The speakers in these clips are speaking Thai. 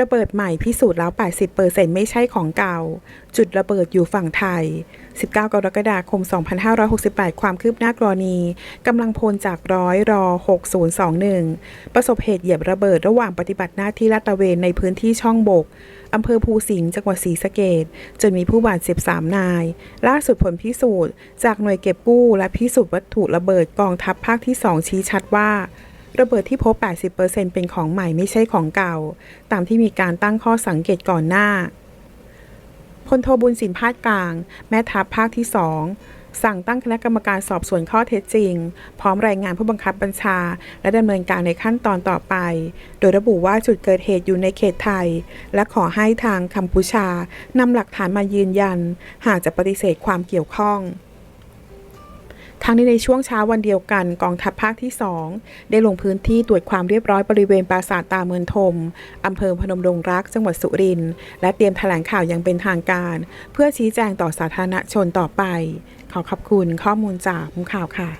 ระเบิดใหม่พิสูจน์แล้ว 80%ไม่ใช่ของเก่า จุดระเบิดอยู่ฝั่งไทย 19 กรกฎาคม 2568 ความคืบหน้ากรณีกำลังพลจากร้อยรอ 6021 ประสบเหตุเหยียบระเบิดระหว่างปฏิบัติหน้าที่ลาดตระเวนในพื้นที่ช่องบกอำเภอภูสิงห์จังหวัดศรีสะเกดจนมีผู้บาดเจ็บ 3 นาย ล่าสุดผลพิสูจน์ จากหน่วยเก็บกู้และพิสูจน์วัตถุระเบิดกองทัพภาคที่ 2 ชี้ชัดว่า ระเบิดที่พบ 80%เป็นของใหม่ไม่ใช่ของเก่า ตามที่มีการตั้งข้อสังเกตก่อนหน้า พลโทบุญสินพาดกลาง แม่ทัพภาคที่2สั่งตั้งคณะกรรมการสอบสวนข้อเท็จจริง พร้อมรายงานผู้บังคับบัญชา และดำเนินการในขั้นตอนต่อไป โดยระบุว่าจุดเกิดเหตุอยู่ในเขตไทย และขอให้ทางกัมพูชานำหลักฐานมายืนยัน หากจะปฏิเสธความเกี่ยวข้อง ทั้งนี้ในช่วงเช้าวันเดียวกันกองทัพภาคที่ 2 ได้ลงพื้นที่ตรวจความเรียบร้อยบริเวณปราสาทตาเมืองทมอำเภอพนมดงรัก จังหวัดสุรินทร์และเตรียมแถลงข่าวอย่างเป็นทางการ เพื่อชี้แจงต่อสาธารณชนต่อไป ขอขอบคุณข้อมูลจากมุมข่าวค่ะ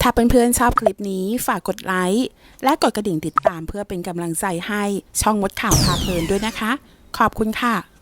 ถ้าเพื่อนๆชอบคลิปนี้ฝากกดไลค์และกดกระดิ่งติดตามเพื่อเป็นกำลังใจให้ช่องมดข่าวพาเพลินด้วยนะคะ ขอบคุณค่ะ